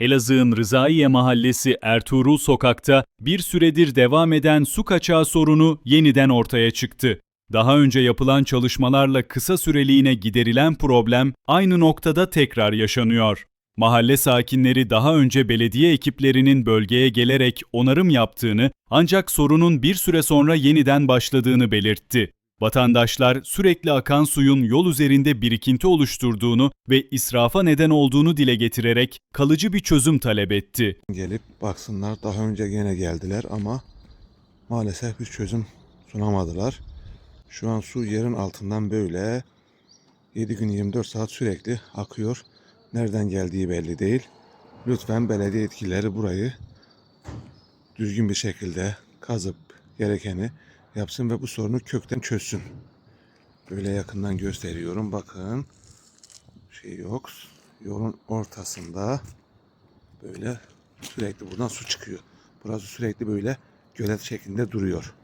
Elazığ'ın Rızaiye Mahallesi Ertuğrul Sokak'ta bir süredir devam eden su kaçağı sorunu yeniden ortaya çıktı. Daha önce yapılan çalışmalarla kısa süreliğine giderilen problem aynı noktada tekrar yaşanıyor. Mahalle sakinleri daha önce belediye ekiplerinin bölgeye gelerek onarım yaptığını ancak sorunun bir süre sonra yeniden başladığını belirtti. Vatandaşlar sürekli akan suyun yol üzerinde birikinti oluşturduğunu ve israfa neden olduğunu dile getirerek kalıcı bir çözüm talep etti. gelip baksınlar. Daha önce gene geldiler ama maalesef bir çözüm sunamadılar. Şu an su yerin altından böyle 7 gün 24 saat sürekli akıyor. Nereden geldiği belli değil. Lütfen belediye yetkilileri burayı düzgün bir şekilde kazıp gerekeni yapsın ve bu sorunu kökten çözsün. Böyle yakından gösteriyorum. Bakın. Şey yok. Yolun ortasında böyle sürekli buradan su çıkıyor. Burası sürekli böyle gölet şeklinde duruyor.